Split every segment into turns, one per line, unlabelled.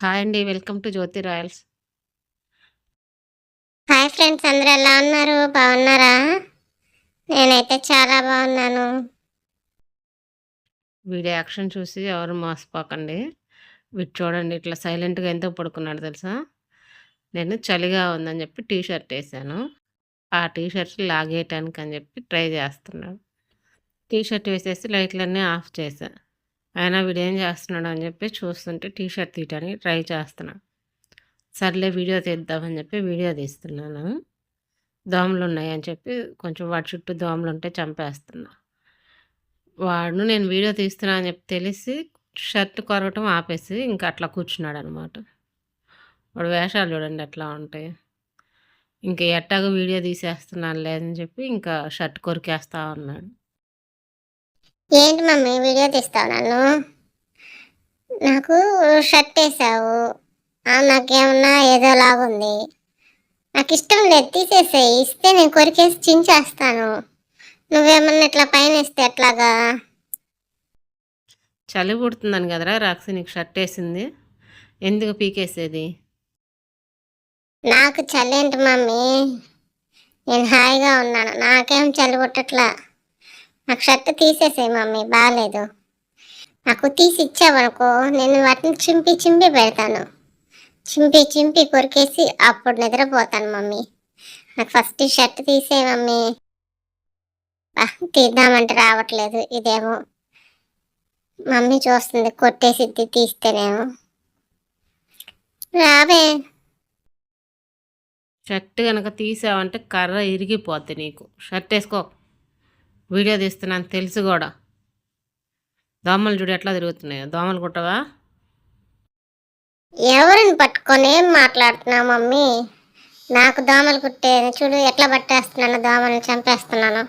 Hi అండి. Welcome to Jyothi royals.
Hi friends అందరూ ఎలా ఉన్నారు బాగున్నారా నేనైతే చాలా బాగున్నాను
వీడియో యాక్షన్ చూసి ఎవరు మోసపోకండి. వీడు చూడండి ఇట్లా సైలెంట్‌గా ఎందుకు పడుకున్నాడో తెలుసా? నేను చలిగా ఉందని చెప్పి టీ షర్ట్ ఏసాను. ఆ టీ షర్ట్ లాగేయటానికి అని చెప్పి ట్రై చేస్తున్నాడు. టీ షర్ట్ వేసేసి లైట్‌లన్నీ ఆఫ్ చేశా. అయినా వీడేం చేస్తున్నాడు అని చెప్పి చూస్తుంటే టీ షర్ట్ తీయటానికి ట్రై చేస్తున్నా. సర్లే వీడియో తీద్దామని చెప్పి వీడియో తీస్తున్నాను. దోమలు ఉన్నాయని చెప్పి కొంచెం వాటి చుట్టూ దోమలు ఉంటే చంపేస్తున్నా. వాడు నేను వీడియో తీస్తున్నా అని చెప్పి తెలిసి షర్ట్ కొరగటం ఆపేసి ఇంకా అట్లా కూర్చున్నాడు అనమాట వాడు వేషాలు చూడండి ఎట్లా ఉంటాయి. ఇంకా ఎట్టాగో వీడియో తీసేస్తున్నాను లేదని చెప్పి ఇంకా షర్ట్ కొరికేస్తా ఉన్నాడు.
ఏంటి మమ్మీ వీడియో తీస్తావు నన్ను? నాకు షర్ట్ వేసావు. నాకేమన్నా ఏదో లాగుంది. నాకు ఇష్టం లేదు తీసేసేయి. ఇస్తే నేను కొరికేసి చించేస్తాను. నువ్వేమన్నా ఇట్లా పైన వేస్తే ఎట్లాగా?
చలి పుడుతుందని కదరా రాక్సి నీకు షర్ట్ వేసింది. ఎందుకు పీకేసేది?
నాకు చలి ఏంటి మమ్మీ? నేను హాయిగా ఉన్నాను. నాకేం చలి పుట్టట్లా? నాకు షర్ట్ తీసేసే మమ్మీ బాగాలేదు నాకు తీసి ఇచ్చావనుకో నేను వాటిని చింపి చింపి పెడతాను. చింపి చింపి కొరికేసి అప్పుడు నిద్రపోతాను మమ్మీ. నాకు ఫస్ట్ షర్ట్ తీసే మమ్మీ. బా, తీద్దామంటే రావట్లేదు ఇదేమో. మమ్మీ చూస్తుంది కొట్టేసిద్ది తీస్తేనేమో. రావే.
షర్ట్ కనుక తీసావంటే కర్ర ఇరిగిపోద్ది నీకు. షర్ట్ వేసుకో. వీడియో తీస్తున్నాను తెలుసు గూడా. దోమలు చూడు ఎట్లా తిరుగుతున్నాయో. దోమలు కుట్టవా?
ఎవరిని పట్టుకొని ఏం మాట్లాడుతున్నావు మమ్మీ? నాకు దోమలు కుట్టే చూడు ఎట్లా పట్టేస్తున్నాను దోమలు చంపేస్తున్నాను.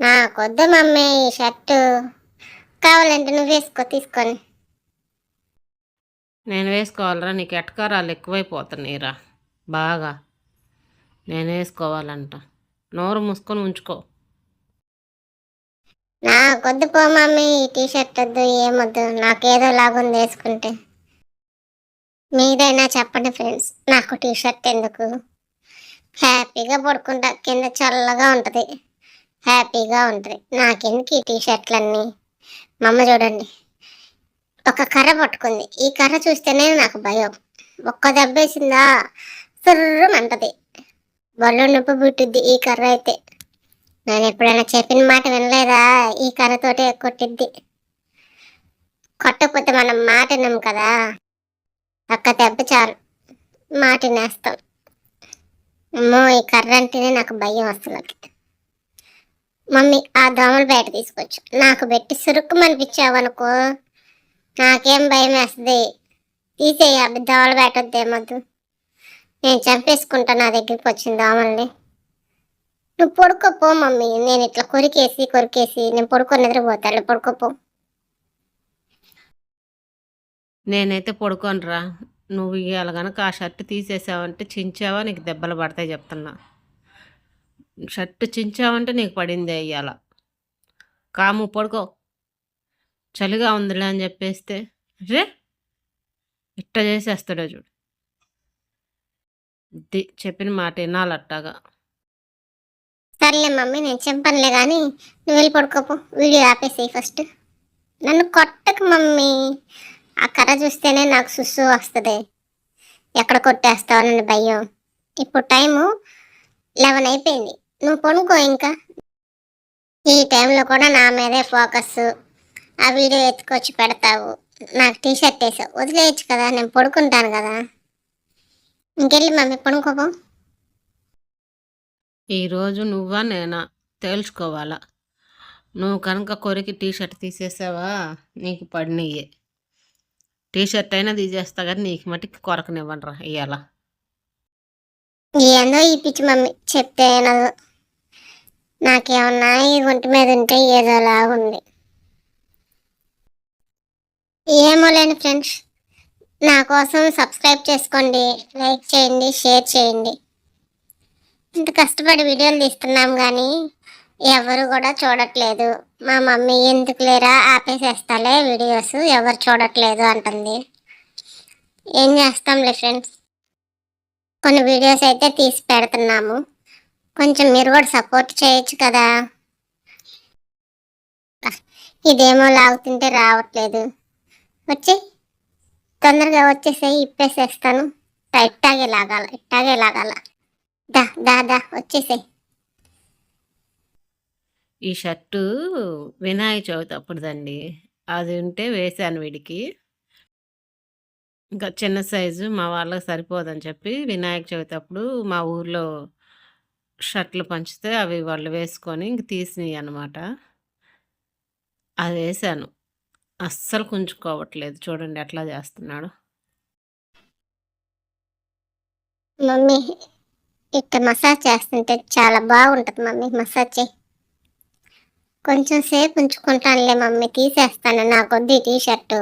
నాకొద్దు మమ్మీ ఈ షర్టు. కావాలంటే నువ్వు వేసుకో తీసుకొని.
నేను వేసుకోవాలరా నీకు ఎటకారాలు ఎక్కువైపోతున్నాయిరా బాగా. నేను వేసుకోవాలంట. నోరు మూసుకొని ఉంచుకో.
నాకొద్దు పో మమ్మీ ఈ టీ షర్ట్ వద్దు ఏమొద్దు నాకేదో లాగుంది వేసుకుంటే. మీరైనా చెప్పండి ఫ్రెండ్స్ నాకు టీ షర్ట్ ఎందుకు? హ్యాపీగా పడుకుంటా కింద చల్లగా ఉంటుంది. హ్యాపీగా ఉంటుంది. నాకెందుకు ఈ టీ షర్ట్లన్నీ మమ్మ చూడండి ఒక కర్ర పట్టుకుంది. ఈ కర్ర చూస్తేనే నాకు భయం. ఒక్క దెబ్బేసిందా? సుర్రమంటది బళ్ళు నొప్పి పుట్టిద్ది ఈ కర్ర అయితే. నేను ఎప్పుడైనా చెప్పిన మాట వినలేదా? ఈ కర్రతోటే కొట్టిద్ది. కొట్టకపోతే మనం మాట విన్నాం కదా. ఒక్క దెబ్బ చాలు. మాట నేస్తాం అమ్మో ఈ కర్ర అంటేనే నాకు భయం వస్తుంది మమ్మీ ఆ దోమల బయట తీసుకొచ్చు. నాకు పెట్టి సురుక్కు అనిపించావనుకో నాకేం భయం వేస్తుంది. తీసేయ దోమలు బయట వద్దేమొద్దు. నేను చంపేసుకుంటా నా దగ్గరికి వచ్చిన దోమల్ని. నువ్వు పడుకోపో మమ్మీ. నేను ఇట్లా కొరికేసి కొరికేసి నేను పడుకొని నిద్రపోతాను. పడుకోపో.
నేనైతే పడుకోనురా. నువ్వు ఇవాళ కనుక ఆ షర్ట్ తీసేసావంటే చించావా? నీకు దెబ్బలు పడతాయి చెప్తున్నా. షర్ట్ చించావంటే నీకు పడిందే ఇవాళ కాము పడుకో. చలిగా ఉందిలే అని చెప్పేస్తే. రే! ఇట్ట చేసేస్తాడో చూడు. చెప్పిన మాట వినాలి
సర్లే మమ్మీ నేను చెప్పనులే కానీ నువ్వు వెళ్ళి పడుకోపో. Video ఆపేసేయి first. నన్ను కొట్టకు మమ్మీ. ఆ కర్ర చూస్తేనే నాకు సుస్సు వస్తుంది. ఎక్కడ కొట్టేస్తావనని భయం. ఇప్పుడు టైము లెవెన్ అయిపోయింది. నువ్వు పడుకో ఇంకా. ఈ టైంలో కూడా నా మీదే ఫోకస్. ఆ వీడియో ఎత్తుకొచ్చి పెడతావు. నాకు టీ షర్ట్ వేసావు. వదిలేయచ్చు కదా నేను పడుకుంటాను కదా. ఇంకెళ్ళి మమ్మీ పడుకోపో.
ఈరోజు నువ్వా నేనా? తేల్చుకోవాలా. నువ్వు కనుక కొరికి టీ షర్ట్ తీసేసావా? నీకు పడినయ్యే. టీ షర్ట్ అయినా తీసేస్తా కానీ నీకు మటుకు కొరకనివ్వనరా ఇవాళ
ఏందో ఈ పిచ్చి మమ్మీ చెప్తే నాకేమన్నా ఈ ఒంటి మీద ఉంటే ఏదోలా ఉంది ఏమో లేని ఫ్రెండ్స్. నా కోసం సబ్స్క్రైబ్ చేసుకోండి. లైక్ చేయండి షేర్ చేయండి. ఇంత కష్టపడి వీడియోలు తీస్తున్నాం కానీ ఎవరు కూడా చూడట్లేదు. మా మమ్మీ ఎందుకు లేరా? ఆపేసేస్తాలే వీడియోస్. ఎవరు చూడట్లేదు అంటుంది. ఏం చేస్తాంలే ఫ్రెండ్స్? కొన్ని వీడియోస్ అయితే తీసి పెడుతున్నాము. కొంచెం మీరు కూడా సపోర్ట్ చేయొచ్చు కదా. ఇదేమో లాగుతుంటే రావట్లేదు. వచ్చి తొందరగా వచ్చేసేయి ఇప్పేసేస్తాను. ఇట్టాగే లాగాల ఇట్టాగే లాగాల. దా దా దా వచ్చేసేయి.
ఈ షర్టు వినాయక చవితి అప్పుడుదండి. అది ఉంటే వేశాను వీడికి. ఇంకా చిన్న సైజు మా వాళ్ళకి సరిపోదని చెప్పి వినాయక చవితి అప్పుడు మా ఊర్లో షర్ట్లు పంచితే అవి వాళ్ళు వేసుకొని ఇంక తీసినాయి అనమాట అది వేసాను అస్సలు కుంచుకోవట్లేదు. చూడండి ఎట్లా చేస్తున్నాడు.
మమ్మీ ఇక్కడ మసాజ్ చేస్తుంటే చాలా బాగుంటుంది మమ్మీ. మసాజ్ చేయి. కొంచెం సేపు ఉంచుకుంటానులే మమ్మీ. తీసేస్తాను నాకొద్ది టీ షర్టు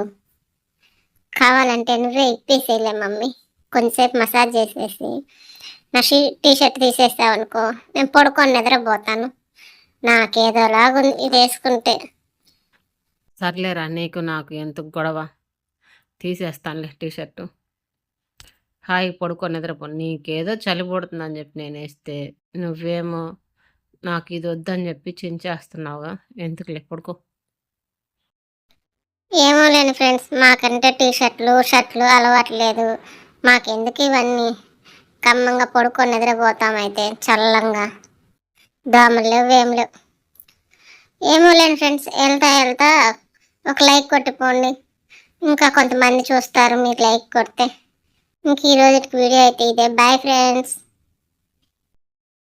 కావాలంటే నువ్వే ఇప్పేసేయలే మమ్మీ. కొంచెంసేపు మసాజ్ చేసేసి. నా షీ టీ షర్ట్ తీసేసావు అనుకో నేను పడుకొని నిద్రపోతాను. నాకేదోలాగుంది ఇది వేసుకుంటే.
సర్లేరా నీకు నాకు ఎందుకు గొడవ? తీసేస్తానులే టీ షర్టు హాయి పడుకో నిద్రపో నీకేదో చలి పుడుతుందని చెప్పి నేను వేస్తే నువ్వేమో నాకు ఇది వద్దని చెప్పి చించేస్తున్నావుగా ఎందుకులే పడుకో.
ఏమో లేని ఫ్రెండ్స్ మాకంటే టీ షర్ట్లు షర్ట్లు అలవాట్లేదు మాకెందుకు ఇవన్నీ? కమ్మంగా పడుకొని నిద్రపోతామైతే చల్లంగా. దోమలు లేవు ఏం లేవు. ఏమో లేని ఫ్రెండ్స్ వెళ్తా వెళ్తా ఒక లైక్ కొట్టిపోండి ఇంకా కొంతమంది చూస్తారు మీరు లైక్ కొడితే. ఇంక ఈ రోజుకి వీడియో అయితే ఇదే. Bye friends